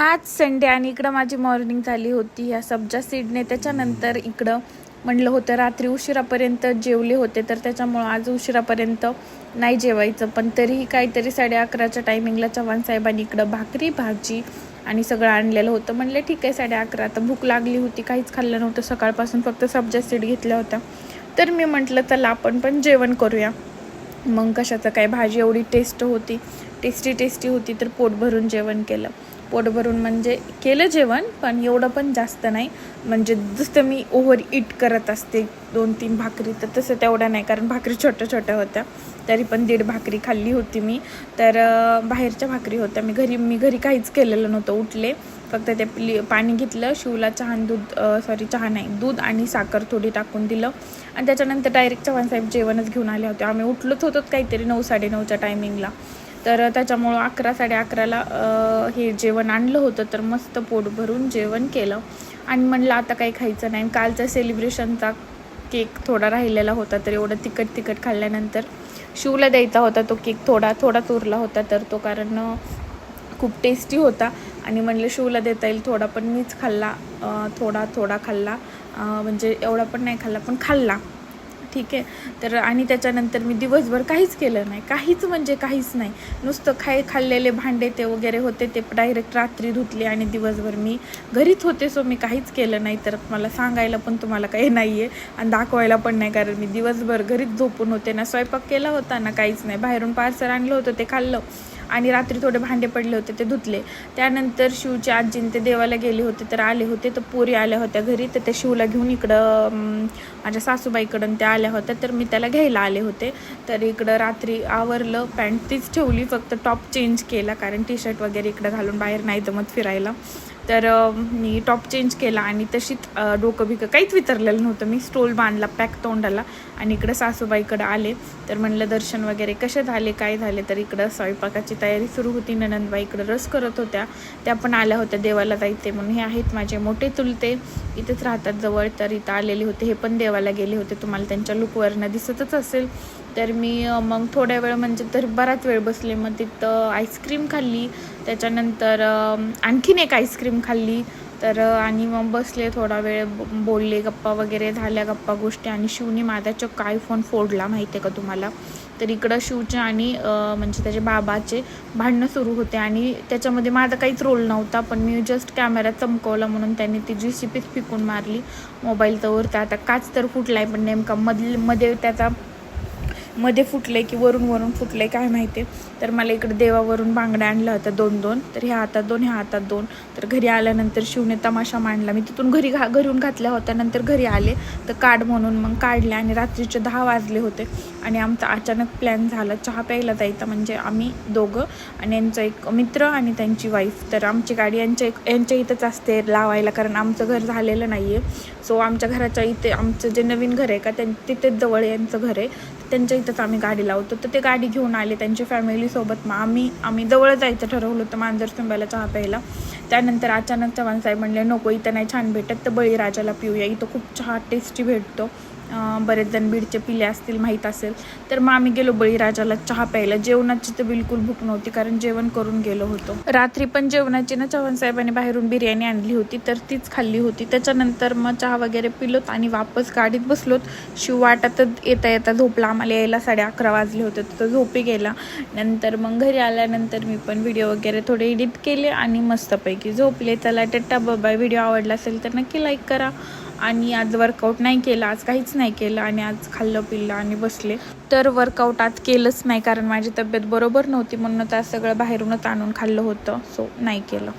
आज संडे आणि इकडं माझी मॉर्निंग झाली होती. ह्या सब्जा सीडने त्याच्यानंतर इकडं म्हणलं होतं रात्री उशिरापर्यंत जेवले होते. तर त्याच्यामुळं आज उशिरापर्यंत नाही जेवायचं. पण तरीही काहीतरी साडे अकराच्या टायमिंगला चव्हाण साहेबांनी इकडं भाकरी भाजी आणि सगळं आणलेलं होतं. म्हणलं ठीक आहे साडे अकरा. तर भूक लागली होती. काहीच खाल्लं नव्हतं. सकाळपासून फक्त सब्जा सीड घेतल्या होत्या. तर मी म्हटलं चला आपण पण जेवण करूया. मग कशाचं काय? भाजी एवढी टेस्ट होती. टेस्टी टेस्टी होती तर पोट भरून जेवण केलं. पोट भरून म्हणजे केलं जेवण पण एवढं पण जास्त नाही. म्हणजे जसं मी ओव्हर इट करत असते दोन तीन भाकरी तर तसं तेवढ्या नाही कारण भाकरी छोट्या छोट्या होत्या. तरी पण दीड भाकरी खाल्ली होती मी. तर बाहेरच्या भाकरी होत्या. मी घरी मी घरी काहीच केलेलं नव्हतं उठले. फक्त ते प्ली पाणी घेतलं शिवला चहा आणि दूध सॉरी चहा नाही दूध आणि साखर थोडी टाकून दिलं. आणि त्याच्यानंतर डायरेक्ट चव्हाणसाहेब जेवणच घेऊन आले होते. आम्ही उठलोच होतो काहीतरी नऊ साडेनऊच्या टायमिंगला तर त्याच्यामुळं अकरा साडे अकराला हे जेवण आणलं होतं तर मस्त पोट भरून जेवण केलं. आणि म्हणलं आता काही खायचं नाही. कालचा सेलिब्रेशनचा केक थोडा राहिलेला होता तर एवढं तिखट तिखट खाल्ल्यानंतर शिवला द्यायचा होता तो केक थोडा थोडा तुरला होता तर तो कारण खूप टेस्टी होता. आणि म्हणलं शिवला देता येईल थोडा पण मीच खाल्ला थोडा थोडा खाल्ला म्हणजे एवढा पण नाही खाल्ला पण खाल्ला. ठीक आहे. तर आणि त्याच्यानंतर मी दिवसभर काहीच केलं नाही. काहीच म्हणजे काहीच नाही. नुसतं खाय खाल्लेले भांडे ते वगैरे होते ते डायरेक्ट रात्री धुतले आणि दिवसभर मी घरीच होते. सो मी काहीच केलं नाही. तर मला सांगायला पण तुम्हाला काही नाही आहे आणि दाखवायला पण नाही. कारण मी दिवसभर घरीच झोपून होते. ना स्वयंपाक केला होता ना काहीच नाही. बाहेरून पार्सल आणलं होतं ते खाल्लं. आणि रात्री थोडे भांडे पडले होते ते धुतले. त्यानंतर शिवच्या आजीन ते देवाला गेले होते तर आले होते तर पोरी आल्या होत्या घरी तर त्या शिवला घेऊन इकडं माझ्या सासूबाईकडून त्या आल्या होत्या तर मी त्याला घ्यायला आले होते. तर इकडं रात्री आवरलं पॅन्ट तीच ठेवली फक्त टॉप चेंज केला कारण टी शर्ट वगैरे इकडं घालून बाहेर नाही जमत फिरायला. तर मी टॉप चेंज केला आणि तशीच डोकं बिकं काहीच वितरलेलं नव्हतं. मी स्टोल बांधला पॅक तोंडाला आणि इकडं सासूबाईकडं आले. तर म्हणलं दर्शन वगैरे कसे झाले काय झाले? तर इकडं स्वयंपाकाची तयारी सुरू होती. ननंदबाई इकडं रस करत होत्या. त्या पण आल्या होत्या देवाला जायचे म्हणून. हे आहेत माझे मोठे तुलते इथेच राहतात जवळ. तर इथं आलेले होते. हे पण देवाला गेले होते. तुम्हाला त्यांच्या लुकवरनं दिसतच असेल. तर मी मग थोड्या वेळ म्हणजे तर बराच वेळ बसले. मग तिथं आईस्क्रीम खाल्ली. त्याच्यानंतर आणखीन एक आईस्क्रीम खाल्ली. तर आणि मग बसले थोडा वेळ बोलले गप्पा वगैरे झाल्या गप्पा गोष्टी. आणि शिवने माझ्याच्या काय आयफोन फोडला माहिती आहे का तुम्हाला? तर इकडं शिवचे आणि म्हणजे त्याचे बाबाचे भांडणं सुरू होते. आणि त्याच्यामध्ये माझा काहीच रोल नव्हता. पण मी जस्ट कॅमेरा चमकवला म्हणून त्यांनी ती जी शिपीच फिकून मारली. मोबाईल तर आता काच तर फुटला आहे पण नेमका मधले मध्ये त्याचा मध्ये फुटले की वरून वरून फुटले काय माहिती तर मला इकडे देवावरून बांगड्या आणल्या होत्या दोन दोन. तर ह्या हातात दोन ह्या हातात दोन. तर घरी आल्यानंतर शिवने तमाशा मांडला. मी तिथून घरी घा घरून घातल्या होत्या. नंतर घरी आले. तर काढ म्हणून मग काढले आणि रात्रीचे दहा वाजले होते. आणि आमचा अचानक प्लॅन झाला. चहा प्यायला जायचा म्हणजे आम्ही दोघं आणि यांचा एक मित्र आणि त्यांची वाईफ तर आमची गाडी यांच्या एक यांच्या इथंच असते लावायला. कारण आमचं घर झालेलं नाही आहे सो आमच्या घराच्या इथे आमचं जे नवीन घर आहे का त्यां तिथेच जवळ यांचं घर आहे. त्यांच्या इथंच आम्ही गाडी लावतो. तर ते गाडी घेऊन आले त्यांच्या फॅमिलीसोबत मग आम्ही आम्ही जवळ जायचं ठरवलं होतं मांजर सुंबायला चहा प्यायला. त्यानंतर अचानक चव्हाण साहेब म्हणले नको इथं नाही छान भेटत तर बळीराजाला पिऊया. इथं खूप चहा टेस्टी भेटतो. बरेच जण बीडचे पिले असतील माहीत असेल. तर मग आम्ही गेलो बळीराजाला चहा प्यायला. जेवणाची तर बिलकुल भूक नव्हती कारण जेवण करून गेलो होतो. रात्री पण जेवणाची ना चव्हाण साहेबांनी बाहेरून बिर्याणी आणली होती तर तीच खाल्ली होती. त्याच्यानंतर मग चहा वगैरे पिलोत आणि वापस गाडीत बसलोत. शिव वाटातच येता येता झोपला. आम्हाला यायला साडे अकरा वाजले होते तर झोपी गेला. नंतर मग घरी आल्यानंतर मी पण व्हिडिओ वगैरे थोडे एडिट केले आणि मस्तपैकी झोपले. चला टट्टा बाबा व्हिडिओ आवडला असेल तर नक्की लाईक करा. आणि आज वर्कआउट नाही केलं आज काहीच नाही केलं आणि आज खाल्लं पिल्लं आणि बसले. तर वर्कआउट आज केलंच नाही कारण माझी तब्येत बरोबर नव्हती म्हणून तर सगळं बाहेरूनच आणून खाल्लं होतं. सो नाही केलं.